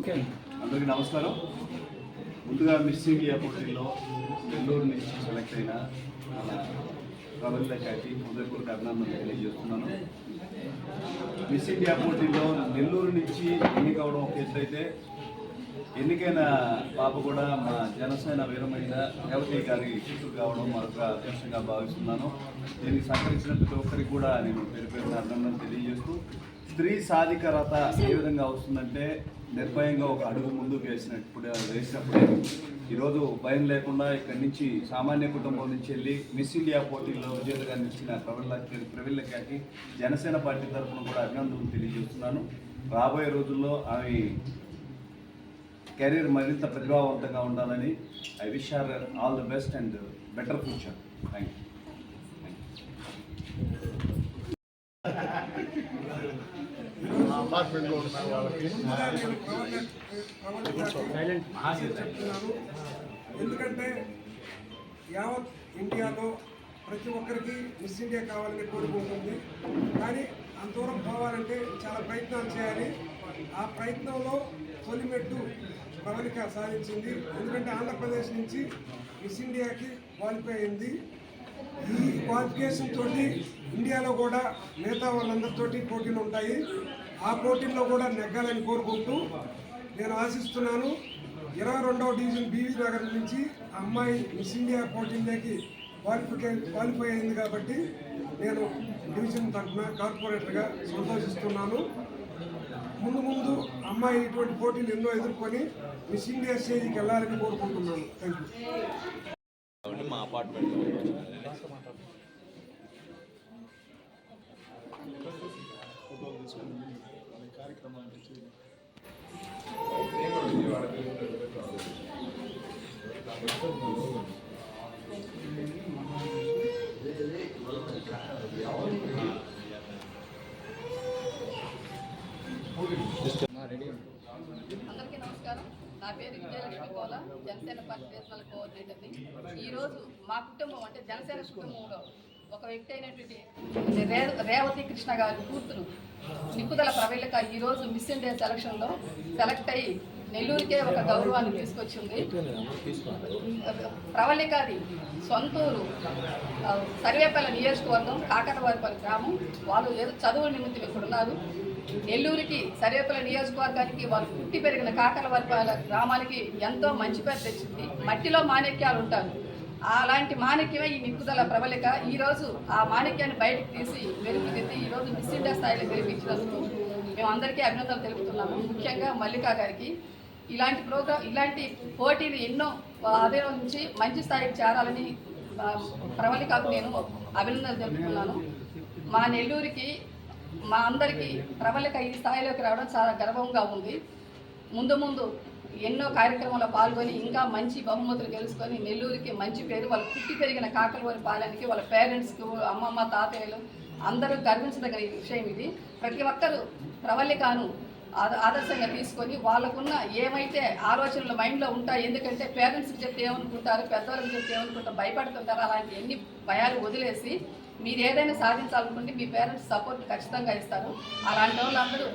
అందరికీ నమస్కారం. ముందుగా మిస్ ఇండియా పోటీల్లో నెల్లూరు నుంచి సెలెక్ట్ అయిన మన ప్రబంధకాకి హృదయపూర్వక అభినందనలు తెలియజేస్తున్నాను. మిస్ ఇండియా పోటీల్లో నెల్లూరు నుంచి ఎన్నికవడం ఒక ఎత్తు అయితే ఎన్నికైన పాప కూడా మా జనసేన వీరమైన రేవతి గారి కూతురు కావడం మరొక అదృష్టంగా భావిస్తున్నాను. దీనికి సహకరించిన ప్రతి ఒక్కరికి కూడా నేను పేరు పేరున అభినందనలు తెలియజేస్తూ స్త్రీ సాధికారత ఏ విధంగా వస్తుందంటే నిర్భయంగా ఒక అడుగు ముందుకు వేసినప్పుడు వేసినప్పుడే. ఈరోజు భయం లేకుండా ఇక్కడి నుంచి సామాన్య కుటుంబం నుంచి వెళ్ళి మిస్ ఇండియా పోటీల్లో విజేతగా నిలిచిన ప్రవీణ ప్రవీణ్లకి జనసేన పార్టీ తరఫున కూడా అభినందనలు తెలియజేస్తున్నాను. రాబోయే రోజుల్లో ఆమె కెరీర్ మరింత ప్రతిభావంతంగా ఉండాలని I wish are all the best and better future. Thank you అపార్ట్మెంట్లో ఉన్న వాళ్ళకి చెప్తున్నాను ఎందుకంటే యావత్ ఇండియాలో ప్రతి ఒక్కరికి మిస్ ఇండియా కావాలని కోరుకుంటుంది కానీ అంత దూరం పోవాలంటే చాలా ప్రయత్నాలు చేయాలి. ఆ ప్రయత్నంలో తొలిమెట్టు ప్రవళిక సాధించింది. ఎందుకంటే ఆంధ్రప్రదేశ్ నుంచి మిస్ ఇండియాకి క్వాలిఫై అయింది. ఈ క్వాలిఫికేషన్ తోటి ఇండియాలో కూడా మిగతా వాళ్ళందరితోటి పోటీలు ఉంటాయి. ఆ పోటీల్లో కూడా నెగ్గాలని కోరుకుంటూ నేను ఆశిస్తున్నాను ఇరవై రెండవ డివిజన్ బీవీ నగర్ నుంచి అమ్మాయి మిస్ ఇండియా పోటీలోకి క్వాలిఫికే క్వాలిఫై అయింది కాబట్టి నేను డివిజన్ తరఫున కార్పొరేటర్గా సంతోషిస్తున్నాను. ముందు ముందు అమ్మాయి ఇటువంటి పోటీలు ఎన్నో ఎదుర్కొని మిస్ ఇండియా స్టేజ్కి వెళ్ళాలని కోరుకుంటున్నాను. థ్యాంక్ యూ మా అపార్ట్మెంట్లో. అందరికీ నమస్కారం. నా పేరు విజయలక్ష్మి కోల జనసేన పార్టీ రీజనల్ కోఆర్డినేటర్ని. ఈరోజు మా కుటుంబం అంటే జనసేన కుటుంబంలో ఒక వ్యక్తి అయినటువంటి రేవతి కృష్ణ గారి కూతురు నిపుదల ప్రవీళక ఈరోజు మిస్ ఇండియా సెలక్షన్లో సెలెక్ట్ అయ్యి నెల్లూరుకే ఒక గౌరవాన్ని తీసుకొచ్చింది. ప్రవళికాది సొంతూరు సర్వేపల్లి నియోజకవర్గం కాకరవారిపల్లి గ్రామం. వాళ్ళు ఏదో చదువుల నిమిత్తం ఇక్కడ ఉన్నారు. నెల్లూరుకి సర్వేపల్లి నియోజకవర్గానికి వాళ్ళు పుట్టి పెరిగిన కాకరవారిపల్లి గ్రామానికి ఎంతో మంచి పేరు తెచ్చింది. మట్టిలో మాణిక్యాలు ఉంటారు. అలాంటి మాణిక్యమే ఈ నిప్పుదల ప్రబలిక ఈరోజు ఆ మాణిక్యాన్ని బయటకు తీసి వెలుగుదిద్ది ఈరోజు మిస్ ఇండియా స్థాయిలో గెలిపించినందుకు మేము అందరికీ అభినందనలు తెలుపుతున్నాము. ముఖ్యంగా మల్లికా గారికి. ఇలాంటి ప్రోగ్రామ్ ఇలాంటి పోటీలు ఎన్నో అభినందించి మంచి స్థాయికి చేరాలని ఆ, ప్రవళికకు నేను అభినందనలు తెలుపుతున్నాను. మా నెల్లూరికి మా అందరికీ ప్రబలిక ఈ స్థాయిలోకి రావడం చాలా గర్వంగా ఉంది. ముందు ముందు ఎన్నో కార్యక్రమాల్లో పాల్గొని ఇంకా మంచి బహుమతులు గెలుచుకొని నెల్లూరుకి మంచి పేరు వాళ్ళ పుట్టి పెరిగిన కాకలవారి పాలనకి వాళ్ళ పేరెంట్స్కి అమ్మమ్మ తాతయ్యలు అందరూ గర్వించదగిన విషయం ఇది. ప్రతి ఒక్కరూ ప్రవళికను ఆదర్శంగా తీసుకొని వాళ్ళకున్న ఏమైతే ఆలోచనలు మైండ్లో ఉంటాయి ఎందుకంటే పేరెంట్స్కి చెప్తే ఏమనుకుంటారు పెద్దవాళ్ళకి చెప్తే ఏమనుకుంటారు భయపడుతుంటారు అలాంటి ఎన్ని భయాలు వదిలేసి మీరు ఏదైనా సాధించాలనుకుంటే మీ పేరెంట్స్ సపోర్ట్ ఖచ్చితంగా ఇస్తారు. అలాంటి వాళ్ళందరూ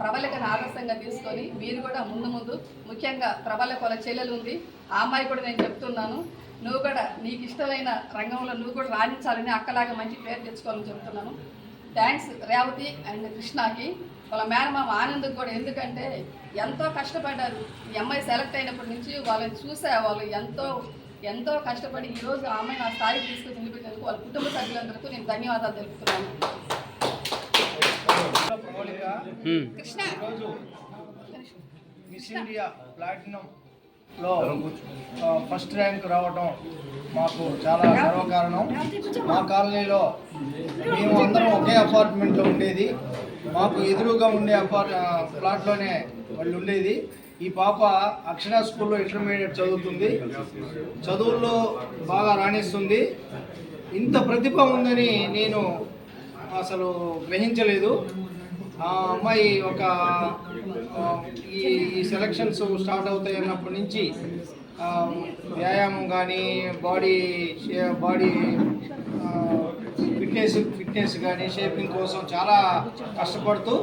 ప్రబలికను ఆదర్శంగా తీసుకొని మీరు కూడా ముందు ముందు ముఖ్యంగా ప్రబలిక వాళ్ళ చెల్లెలు ఉంది ఆ అమ్మాయి కూడా నేను చెప్తున్నాను నువ్వు కూడా నీకు ఇష్టమైన రంగంలో నువ్వు కూడా రాణించాలని అక్కలాగా మంచి పేరు తెచ్చుకోవాలని చెప్తున్నాను. థ్యాంక్స్ రేవతి అండ్ కృష్ణాకి. వాళ్ళ మేనమామ ఆనంద్కి కూడా ఎందుకంటే ఎంతో కష్టపడ్డారు. ఈ అమ్మాయి సెలెక్ట్ అయినప్పటి నుంచి వాళ్ళని చూసే వాళ్ళు ఎంతో ఎంతో కష్టపడి ఈరోజు ఆ అమ్మాయి నా స్థాయికి తీసుకొని నిలిపేందుకు వాళ్ళ కుటుంబ సభ్యులందరికీ నేను ధన్యవాదాలు తెలుపుతున్నాను. కృష్ణ. ఈరోజు మిస్ ఇండియా ప్లాటినం లో ఫస్ట్ ర్యాంక్ రావటం మాకు చాలా గర్వకారణం. మా కాలనీలో మేము అందరం ఒకే అపార్ట్మెంట్లో ఉండేది. మాకు ఎదురుగా ఉండే అపార్ట్ ఆ, ప్లాట్లోనే వాళ్ళు ఉండేది. ఈ పాప అక్షర స్కూల్లో ఇంటర్మీడియట్ చదువుతుంది. చదువుల్లో బాగా రాణిస్తుంది. ఇంత ప్రతిభ ఉందని నేను అసలు గ్రహించలేదు. ఆ అమ్మాయి ఒక ఈ సెలక్షన్స్ స్టార్ట్ అవుతాయి అన్నప్పటి నుంచి వ్యాయామం కానీ బాడీ షే- బాడీ ఫిట్నెస్ ఫిట్నెస్ కానీ షేపింగ్ కోసం చాలా కష్టపడుతూ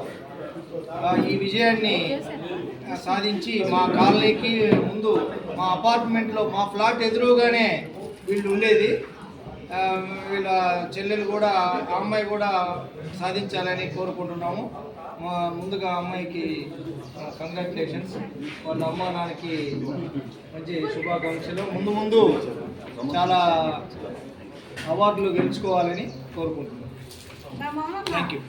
ఈ విజయాన్ని సాధించి మా కాలనీకి ముందు మా అపార్ట్మెంట్లో మా ఫ్లాట్ ఎదురుగానే వీళ్ళు ఉండేది. వీళ్ళ చెల్లెలు కూడా అమ్మాయి కూడా సాధించాలని కోరుకుంటున్నాము. మా ముందుగా అమ్మాయికి కంగ్రాచులేషన్స్ వాళ్ళ అమ్మ నాన్నకి మంచి శుభాకాంక్షలు. ముందు ముందు చాలా అవార్డులు గెలుచుకోవాలని కోరుకుంటున్నాను థ్యాంక్ యూ